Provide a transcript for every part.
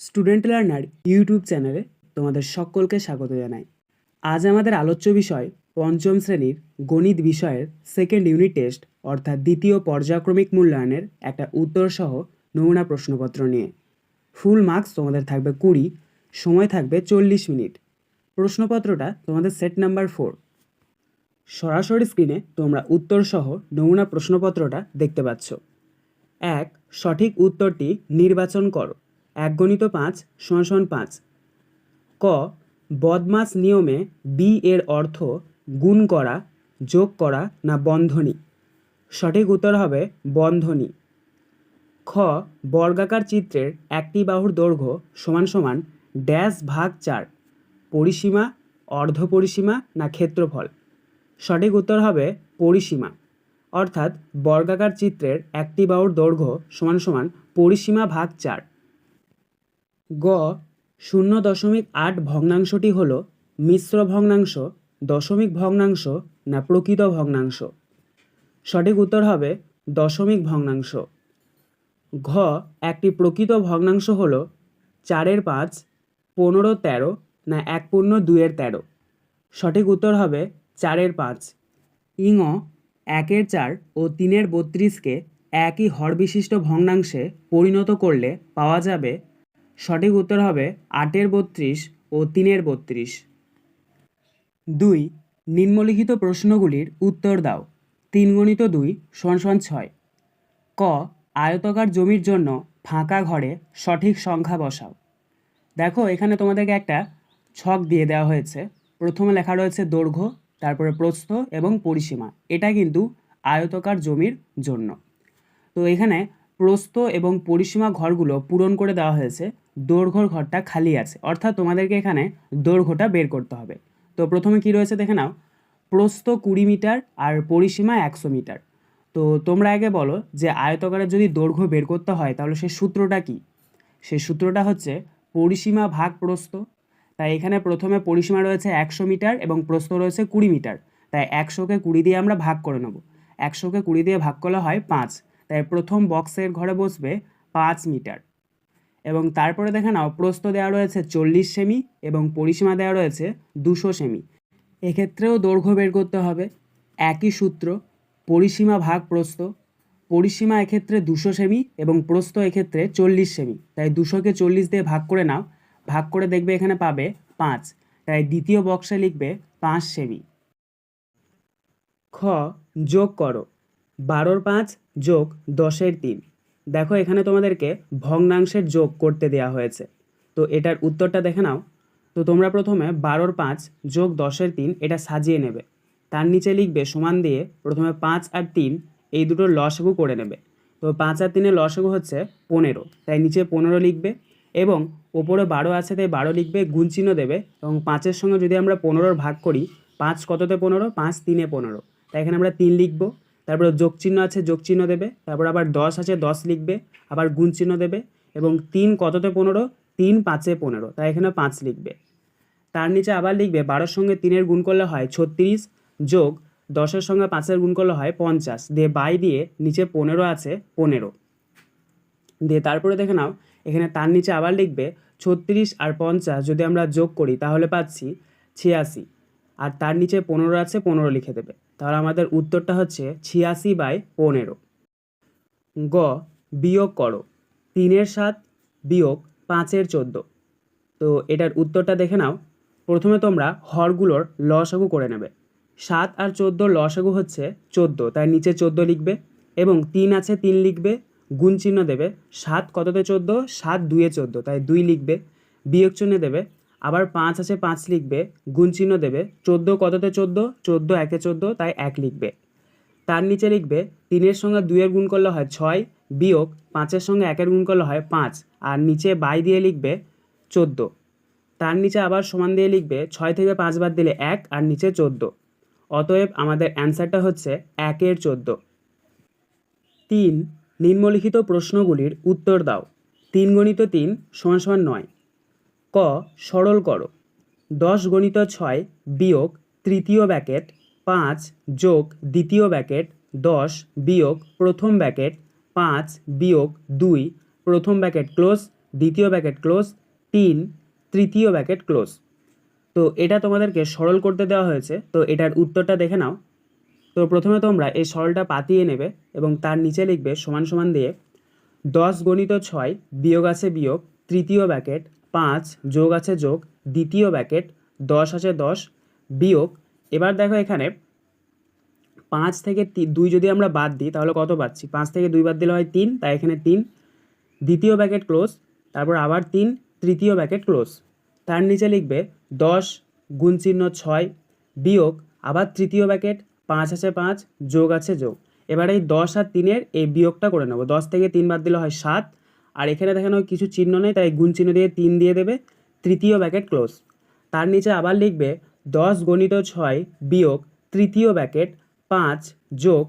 Student learner YouTube চ্যানেলে তোমাদের সকলকে স্বাগত জানাই। আজ আমাদের আলোচ্য বিষয় পঞ্চম শ্রেণির গণিত বিষয়ের সেকেন্ড ইউনিট টেস্ট অর্থাৎ দ্বিতীয় পর্যায়ক্রমিক মূল্যায়নের একটা উত্তরসহ নমুনা প্রশ্নপত্র নিয়ে। ফুল মার্কস তোমাদের থাকবে কুড়ি, সময় থাকবে চল্লিশ মিনিট। প্রশ্নপত্রটা তোমাদের সেট নাম্বার ফোর সরাসরি স্ক্রিনে তোমরা উত্তরসহ নমুনা প্রশ্নপত্রটা দেখতে পাচ্ছ। এক, সঠিক উত্তরটি নির্বাচন করো। এক গণিত পাঁচ, সমান পাঁচ। ক, বদমাস নিয়মে বি এর অর্থ গুণ করা, যোগ করা না বন্ধনী। সঠিক উত্তর হবে বন্ধনী। খ, বর্গাকার চিত্রের একটি বাহুর দৈর্ঘ্য সমান সমান ড্যাশ ভাগ চার, পরিসীমা, অর্ধ পরিসীমা না ক্ষেত্রফল। সঠিক উত্তর হবে পরিসীমা। অর্থাৎ বর্গাকার চিত্রের একটি বাহুর দৈর্ঘ্য সমান সমান পরিসীমা ভাগ চার। গ শূন্য দশমিক আট ভগ্নাংশটি হল মিশ্র ভগ্নাংশ, দশমিক ভগ্নাংশ না প্রকৃত ভগ্নাংশ। সঠিক উত্তর হবে দশমিক ভগ্নাংশ। ঘ, একটি প্রকৃত ভগ্নাংশ হল চারের পাঁচ, পনেরো, তেরো না এক পূর্ণ দুইয়ের তেরো। সঠিক উত্তর হবে চারের পাঁচ। ইঙ, একের চার ও তিনের বত্রিশকে একই হরবিশিষ্ট ভগ্নাংশে পরিণত করলে পাওয়া যাবে সঠিক উত্তর হবে আটের বত্রিশ ও তিনের বত্রিশ। দুই, নিম্নলিখিত প্রশ্নগুলির উত্তর দাও। তিন গণিত দুই, সমান ছয়। ক, আয়তকার জমির জন্য ফাঁকা ঘরে সঠিক সংখ্যা বসাও। দেখো, এখানে তোমাদেরকে একটা ছক দিয়ে দেওয়া হয়েছে। প্রথমে লেখা রয়েছে দৈর্ঘ্য, তারপরে প্রস্থ এবং পরিসীমা। এটা কিন্তু আয়তকার জমির জন্য। তো এখানে প্রস্থ এবং পরিসীমা ঘরগুলো পূরণ করে দেওয়া হয়েছে। দৈর্ঘ্যর ঘরটা খালি আছে। অর্থাৎ তোমাদেরকে এখানে দৈর্ঘ্যটা বের করতে হবে। তো প্রথমে কি রয়েছে দেখে নাও। প্রস্থ কুড়ি মিটার আর পরিসীমা একশো মিটার। তো তোমরা আগে বলো যে আয়তকারের যদি দৈর্ঘ্য বের করতে হয়, তাহলে সেই সূত্রটা কি? সেই সূত্রটা হচ্ছে পরিসীমা ভাগ প্রস্থ। তাই এখানে প্রথমে পরিসীমা রয়েছে একশো মিটার এবং প্রস্থ রয়েছে কুড়ি মিটার। তাই একশোকে কুড়ি দিয়ে আমরা ভাগ করে নেব। একশোকে কুড়ি দিয়ে ভাগ করলে হয় পাঁচ। তাই প্রথম বক্সের ঘরে বসবে পাঁচ মিটার। এবং তারপরে দেখে নাও প্রস্থ দেওয়া রয়েছে চল্লিশ সেমি এবং পরিসীমা দেওয়া রয়েছে দুশো সেমি। এক্ষেত্রেও দৈর্ঘ্য বের করতে হবে, একই সূত্র, পরিসীমা ভাগ প্রস্থ, পরিসীমা এক্ষেত্রে দুশো সেমি এবং প্রস্থ এক্ষেত্রে চল্লিশ সেমি। তাই দুশোকে চল্লিশ দিয়ে ভাগ করে নাও, ভাগ করে দেখবে এখানে পাবে পাঁচ, তাই দ্বিতীয় বক্সে লিখবে পাঁচ সেমি। খ যোগ করো, বারোর পাঁচ যোগ দশের তিন। দেখো, এখানে তোমাদেরকে ভগ্নাংশের যোগ করতে দেওয়া হয়েছে। তো এটার উত্তরটা দেখে নাও। তো তোমরা প্রথমে বারোর পাঁচ যোগ দশের তিন, এটা সাজিয়ে নেবে। তার নিচে লিখবে সমান দিয়ে প্রথমে পাঁচ আর তিন, এই দুটোর লসাগু করে নেবে। তো পাঁচ আর তিনের লসাগু হচ্ছে পনেরো, তাই নিচে পনেরো লিখবে এবং ওপরে বারো আছে, তাই বারো লিখবে গুণ চিহ্ন দেবে এবং পাঁচের সঙ্গে যদি আমরা পনেরোর ভাগ করি, পাঁচ কততে পনেরো? পাঁচ তিনে পনেরো। তাই এখানে আমরা তিন লিখব। তারপরে যোগ চিহ্ন আছে, যোগ চিহ্ন দেবে। তারপর আবার দশ আছে, দশ লিখবে, আবার গুণ চিহ্ন দেবে এবং তিন কততে পনেরো? তিন পাঁচে পনেরো। তাই এখানে পাঁচ লিখবে। তার নিচে আবার লিখবে, বারোর সঙ্গে তিনের গুণ করলে হয় ছত্রিশ, যোগ দশের সঙ্গে পাঁচের গুণ করলে হয় পঞ্চাশ। দিয়ে বাই দিয়ে নিচে পনেরো আছে, পনেরো। দিয়ে তারপরে দেখে নাও, এখানে তার নিচে আবার লিখবে ছত্রিশ আর পঞ্চাশ যদি আমরা যোগ করি, তাহলে পাচ্ছি ছিয়াশি। আর তার নিচে পনেরো আছে, পনেরো লিখে দেবে। তাহলে আমাদের উত্তরটা হচ্ছে ছিয়াশি বাই পনেরো। গ, বিয়োগ করো। তিনের সাত বিয়োগ পাঁচের চোদ্দ। তো এটার উত্তরটা দেখে নাও। প্রথমে তোমরা হরগুলোর লসাগু করে নেবে। সাত আর চোদ্দোর লসাগু হচ্ছে চোদ্দ, তাই নিচে চোদ্দ লিখবে এবং তিন আছে তিন লিখবে, গুণ চিহ্ন দেবে সাত কততে চোদ্দ? সাত দুয়ে চোদ্দ, তাই দুই লিখবে। বিয়োগ চিহ্ন দেবে আবার পাঁচ আছে, পাঁচ লিখবে, গুণ চিহ্ন দেবে, চোদ্দ কততে চোদ্দ? চোদ্দ, একে চোদ্দ, তাই এক লিখবে। তার নিচে লিখবে, তিনের সঙ্গে দুইয়ের গুণ করলে হয় ছয়, বিয়োগ পাঁচের সঙ্গে একের গুণ করলে হয় পাঁচ, আর নিচে বাই দিয়ে লিখবে চোদ্দ। তার নিচে আবার সমান দিয়ে লিখবে, ছয় থেকে পাঁচ বাদ দিলে এক, আর নিচে চোদ্দ। অতএব আমাদের অ্যান্সারটা হচ্ছে একের চোদ্দ। তিন, নিম্নলিখিত প্রশ্নগুলির উত্তর দাও। তিন গণিত তিন, সমান সমান নয়। ক, সরল করো। দশ গণিত ছয় বিয়োগ তৃতীয় ব্যাকেট, পাঁচ যোগ দ্বিতীয় ব্যাকেট, দশ বিয়োগ প্রথম ব্যাকেট, পাঁচ বিয়োগ দুই, প্রথম ব্যাকেট ক্লোজ, দ্বিতীয় ব্যাকেট ক্লোজ, তিন, তৃতীয় ব্যাকেট ক্লোজ। তো এটা তোমাদেরকে সরল করতে দেওয়া হয়েছে। তো এটার উত্তরটা দেখে নাও। তো প্রথমে তোমরা এই সরলটা পাতিয়ে নেবে এবং তার নিচে লিখবে সমান সমান দিয়ে, দশ গণিত ছয় বিয়োগ আছে বিয়োগ তৃতীয় ব্যাকেট পাঁচ, যোগ আছে যোগ, দ্বিতীয় ব্যাকেট, দশ আছে দশ, বিয়োগ, এবার দেখো এখানে পাঁচ থেকে দুই যদি আমরা বাদ দিই, তাহলে কত পাচ্ছি? পাঁচ থেকে দুই বাদ দিলে হয় তিন, তাই এখানে তিন। দ্বিতীয় ব্যাকেট ক্লোজ, তারপর আবার তিন, তৃতীয় ব্যাকেট ক্লোজ। তার নিচে লিখবে দশ গুণ চিহ্ন ছয়, বিয়োগ, আবার তৃতীয় ব্যাকেট, পাঁচ আছে পাঁচ, যোগ আছে যোগ। এবার এই দশ আর তিনের এই বিয়োগটা করে নেব। দশ থেকে তিন বাদ দিলে হয় সাত আর এখানে দেখানো কিছু চিহ্ন নেই, তাই গুণ চিহ্ন দিয়ে তিন দিয়ে দেবে। তৃতীয় ব্যাকেট ক্লোজ। তার নিচে আবার লিখবে দশ গণিত ছয় বিয়োগ তৃতীয় ব্যাকেট পাঁচ যোগ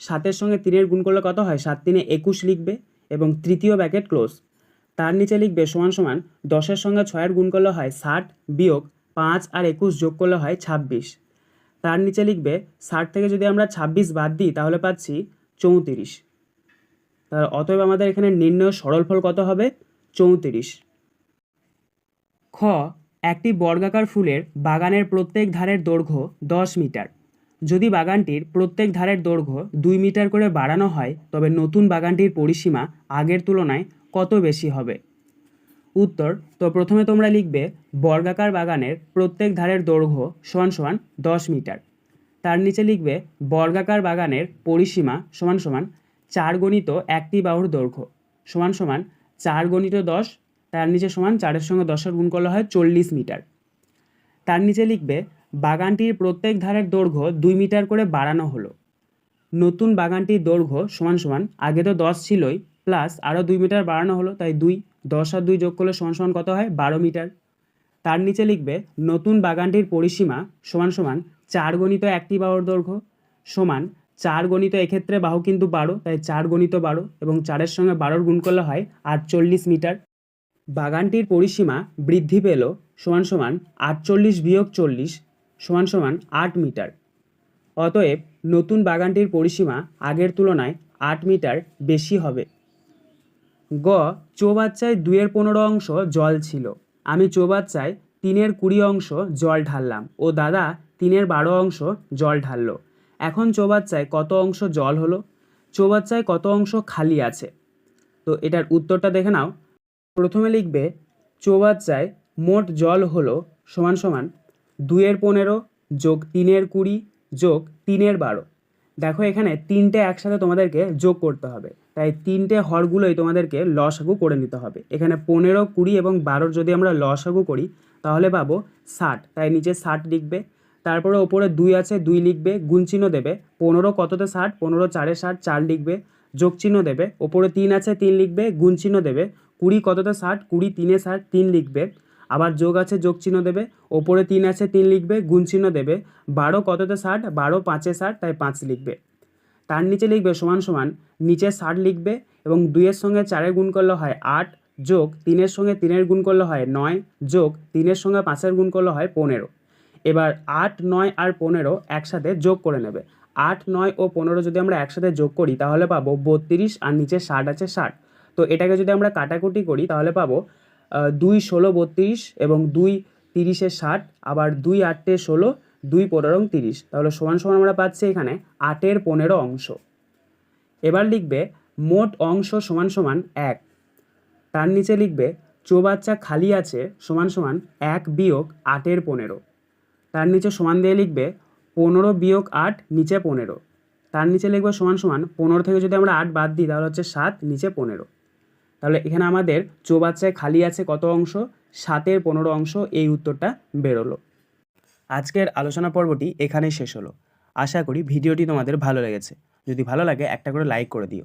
সাতের সঙ্গে তিনের গুণ করলে কত হয়? সাত তিনে একুশ লিখবে এবং তৃতীয় ব্যাকেট ক্লোজ। তার নিচে লিখবে সমান সমান দশের সঙ্গে ছয়ের গুণ করলে হয় ষাট বিয়োগ পাঁচ আর একুশ যোগ করলে হয় ছাব্বিশ। তার নিচে লিখবে ষাট থেকে যদি আমরা ছাব্বিশ বাদ দিই, তাহলে পাচ্ছি চৌত্রিশ। তার অতএব আমাদের এখানে নির্ণয় সরলফল কত হবে? চৌত্রিশ। খ, একটি বর্গাকার ফুলের বাগানের প্রত্যেক ধারের দৈর্ঘ্য দশ মিটার। যদি বাগানটির প্রত্যেক ধারের দৈর্ঘ্য দুই মিটার করে বাড়ানো হয়, তবে নতুন বাগানটির পরিসীমা আগের তুলনায় কত বেশি হবে? উত্তর, তো প্রথমে তোমরা লিখবে, বর্গাকার বাগানের প্রত্যেক ধারের দৈর্ঘ্য সমান সমান দশ মিটার। তার নিচে লিখবে, বর্গাকার বাগানের পরিসীমা সমান সমান চার গণিত একটি বাহুর দৈর্ঘ্য। সমান সমান চার গণিত দশ, তার নিচে সমান চারের সঙ্গে দশের গুণ করলে হয় চল্লিশ মিটার। তার নিচে লিখবে, বাগানটির প্রত্যেক ধারের দৈর্ঘ্য দুই মিটার করে বাড়ানো হলো। নতুন বাগানটির দৈর্ঘ্য সমান সমান, আগে তো দশ ছিলই, প্লাস আরও দুই মিটার বাড়ানো হলো, তাই দুই, দশ আর দুই যোগ করলে সমান সমান কত হয়? বারো মিটার। তার নিচে লিখবে, নতুন বাগানটির পরিসীমা সমান সমান চার গণিত একটি বাহুর দৈর্ঘ্য সমান চার গণিত এক্ষেত্রে বাহু কিন্তু বারো, তাই চার গণিত বারো এবং চারের সঙ্গে বারোর গুণ করলে হয় আটচল্লিশ মিটার। বাগানটির পরিসীমা বৃদ্ধি পেল সমান সমান আটচল্লিশ বিয়োগ চল্লিশ সমান সমান আট মিটার। অতএব নতুন বাগানটির পরিসীমা আগের তুলনায় আট মিটার বেশি হবে। গ, চৌবাচ্চায় দুইয়ের পনেরো অংশ জল ছিল। আমি চৌবাচ্চায় তিনের কুড়ি অংশ জল ঢাললাম ও দাদা তিনের বারো অংশ জল ঢাললো। এখন চৌবাচ্চায় কত অংশ জল হলো? চৌবাচ্চায় কত অংশ খালি আছে? তো এটার উত্তরটা দেখে নাও। প্রথমে লিখবে, চৌবাচ্চায় মোট জল হলো সমান সমান দুইয়ের পনেরো যোগ তিনের কুড়ি যোগ তিনের বারো। দেখো এখানে তিনটে একসাথে তোমাদেরকে যোগ করতে হবে। তাই তিনটে হরগুলোই তোমাদেরকে লসাগু করে নিতে হবে। এখানে পনেরো, কুড়ি এবং বারোর যদি আমরা লসাগু করি, তাহলে পাবো ষাট। তাই নিচে ষাট লিখবে তারপরে ওপরে দুই আছে, দুই লিখবে, গুণ চিহ্ন দেবে। পনেরো কততে ষাট? পনেরো চারে ষাট, চার লিখবে, যোগ চিহ্ন দেবে। ওপরে তিন আছে, তিন লিখবে, গুণ চিহ্ন দেবে। কুড়ি কততে ষাট? কুড়ি তিনে ষাট, তিন লিখবে। আবার যোগ আছে, যোগ চিহ্ন দেবে। ওপরে তিন আছে, তিন লিখবে, গুণ চিহ্ন দেবে। বারো কততে ষাট? বারো পাঁচে ষাট, তাই পাঁচ লিখবে। তার নিচে লিখবে সমান সমান, নিচে ষাট লিখবে এবং দুইয়ের সঙ্গে চারের গুণ করলে হয় আট, যোগ তিনের সঙ্গে তিনের গুণ করলে হয় নয়, যোগ তিনের সঙ্গে পাঁচের গুণ করলে হয় পনেরো। এবার আট, নয় আর পনেরো একসাথে যোগ করে নেবে। আট, নয় ও পনেরো যদি আমরা একসাথে যোগ করি, তাহলে পাবো বত্রিশ আর নিচে ষাট আছে ষাট। তো এটাকে যদি আমরা কাটাকুটি করি, তাহলে পাবো দুই, ষোলো, বত্রিশ এবং দুই, তিরিশে ষাট, আবার দুই আটটে ষোলো, দুই, পনেরো তিরিশ। তাহলে সমান সমান আমরা পাচ্ছি এখানে আটের পনেরো অংশ। এবার লিখবে, মোট অংশ সমান সমান এক। তার নিচে লিখবে, চৌবাচ্চা খালি আছে সমান সমান এক বিয়োগ আটের পনেরো। তার নিচে সমান দিয়ে লিখবে পনেরো বিয়োগ আট, নিচে পনেরো। তার নিচে লিখবে সমান সমান পনেরো থেকে যদি আমরা আট বাদ দিই, তাহলে হচ্ছে সাত, নিচে পনেরো। তাহলে এখানে আমাদের চৌবাচ্চায় খালি আছে কত অংশ? সাতের পনেরো অংশ এই উত্তরটা বেরোলো। আজকের আলোচনা পর্বটি এখানেই শেষ হলো। আশা করি ভিডিওটি তোমাদের ভালো লেগেছে। যদি ভালো লাগে একটা করে লাইক করে দিও।